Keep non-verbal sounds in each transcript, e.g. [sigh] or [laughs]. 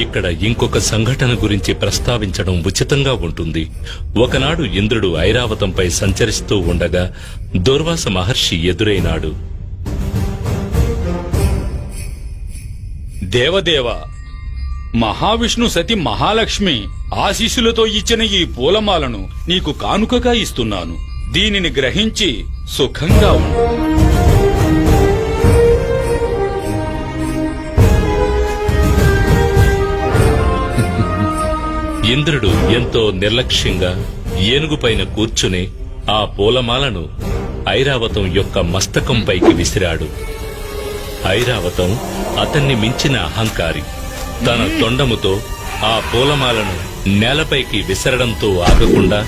ఇక్కడ ఇంకొక సంఘటన గురించి ప్రస్తావించడం ఉచితంగా ఉంటుంది. ఒకనాడు ఇంద్రుడు ఐరావతంపై సంచరిస్తూ ఉండగా దుర్వాస మహర్షి ఎదురైనాడు. దేవదేవ మహావిష్ణు సతి మహాలక్ష్మి ఆశీస్సులతో ఇచ్చిన ఈ పూలమాలను నీకు కానుకగా ఇస్తున్నాను. దీనిని గ్రహించి సుఖంగా ఉండు. ఇంద్రుడు ఎంతో నిర్లక్ష్యంగా ఏనుగుపైన కూర్చుని ఆ పూలమాలను ఐరావతం యొక్క మస్తకంపైకి విసిరాడు. ఐరావతం అతన్ని మించిన అహంకారి. తన తొండముతో ఆ పూలమాలను నేలపైకి విసరడంతో ఆగకుండా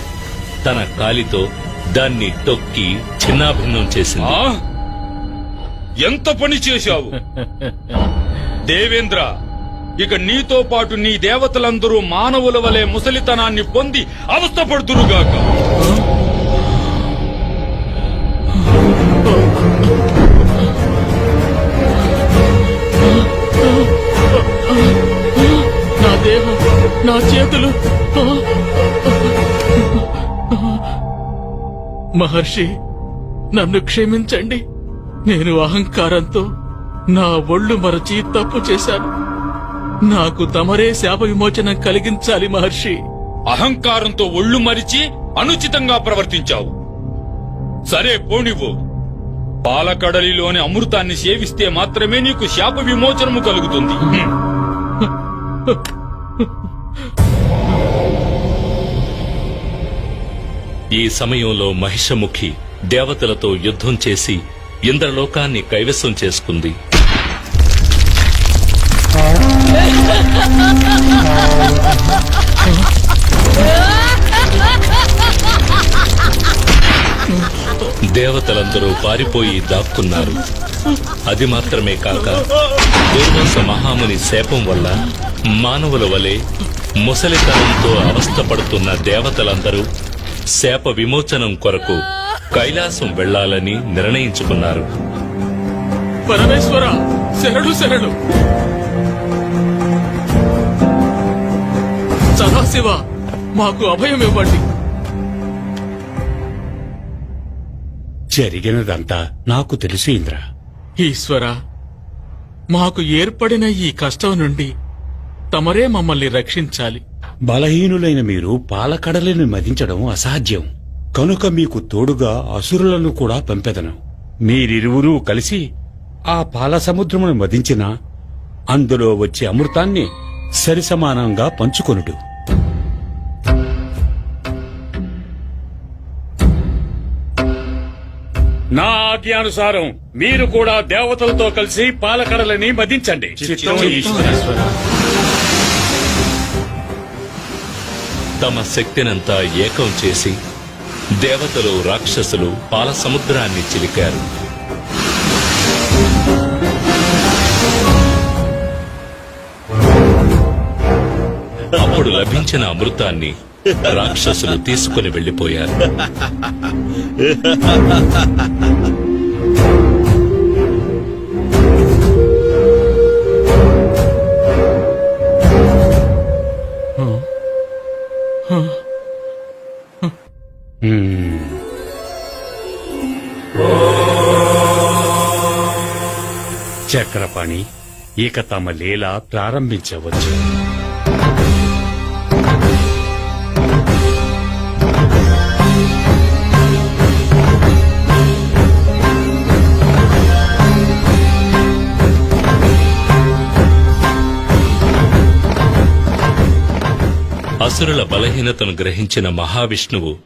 తన కాలితో దాన్ని తొక్కి చిన్నాభిన్నం చేసింది. ఎంత పని చేశావు? [laughs] దేవేంద్ర ఇక నీతో పాటు నీ దేవతలందరూ మానవుల వలె ముసలితనాన్ని పొంది అవస్థపడుతురుగాక. నా దేహం నా చేతులు. మహర్షి నన్ను క్షమించండి. నేను అహంకారంతో నా ఒళ్ళు మరచి తప్పు చేశాను. నాకు తమరే శాప విమోచనం కలిగించాలి మహర్షి. అహంకారంతో ఒళ్ళు మరిచి అనుచితంగా ప్రవర్తించావు. సరే పోనివ్వు. పాలకడలిలోని అమృతాన్ని సేవిస్తే మాత్రమే నీకు శాప విమోచనము కలుగుతుంది. ఈ సమయంలో మహిషముఖి దేవతలతో యుద్ధం చేసి ఇంద్రలోకాన్ని కైవసం చేసుకుంది. దేవతలందరూ పారిపోయి దాక్కున్నారు. అది మాత్రమే కాక దుర్వంశ మహాముని శాపం వల్ల మానవుల వలె ముసలితనంతో అవస్థపడుతున్న దేవతలందరూ శాప విమోచనం కొరకు కైలాసం వెళ్ళాలని నిర్ణయించుకున్నారు. పరమేశ్వర శరణు శరణు. సదాశివ మాకు అభయం ఇవ్వండి. జరిగినదంతా నాకు తెలుసు ఇంద్ర. ఈశ్వర మాకు ఏర్పడిన ఈ కష్టం నుండి తమరే మమ్మల్ని రక్షించాలి. బలహీనులైన మీరు పాలకడలిని మదించడం అసాధ్యం. కనుక మీకు తోడుగా అసురులను కూడా పంపెదను. మీరిరువురూ కలిసి ఆ పాల సముద్రమును మదించిన అందులో వచ్చే అమృతాన్ని సరిసమానంగా పంచుకొనుడు. నా ఆజ్ఞానుసారం మీరు కూడా దేవతలతో కలిసి పాలకడలని మదించండి. తమ శక్తినంతా ఏకం చేసి దేవతలు రాక్షసులు పాల సముద్రాన్ని చిలికారు. అప్పుడు లభించిన అమృతాన్ని రాక్షసులు తీసుకుని వెళ్ళిపోయారు చక్రపాణి ఇక తమ లీల ప్రారంభించవచ్చు. అసురుల బలహీనతను గ్రహించిన మహావిష్ణువు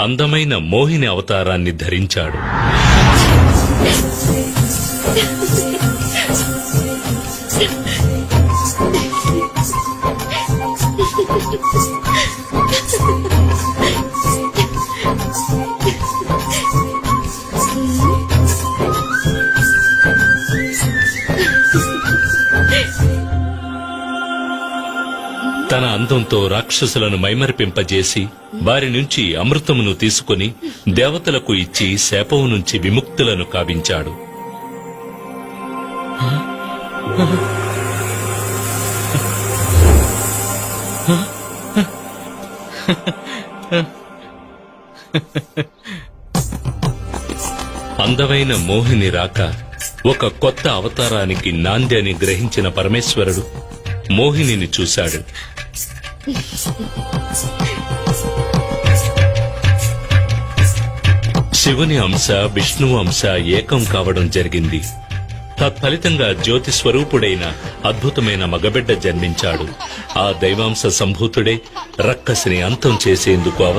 అందమైన మోహిని అవతారాన్ని ధరించాడు. తన అందంతో రాక్షసులను మైమరిపింపజేసి వారి నుంచి అమృతమును తీసుకుని దేవతలకు ఇచ్చి శాపము నుంచి విముక్తులను కావించాడు. అందమైన మోహిని రాక ఒక కొత్త అవతారానికి నాంది అని గ్రహించిన పరమేశ్వరుడు మోహినిని చూశాడు. శివుని అంశ విష్ణువు అంశ ఏకం కావడం జరిగింది. తత్ఫలితంగా జ్యోతి స్వరూపుడైన అద్భుతమైన మగబిడ్డ జన్మించాడు. ఆ దైవాంశ సంభూతుడే రక్కసిని అంతం చేసేందుకు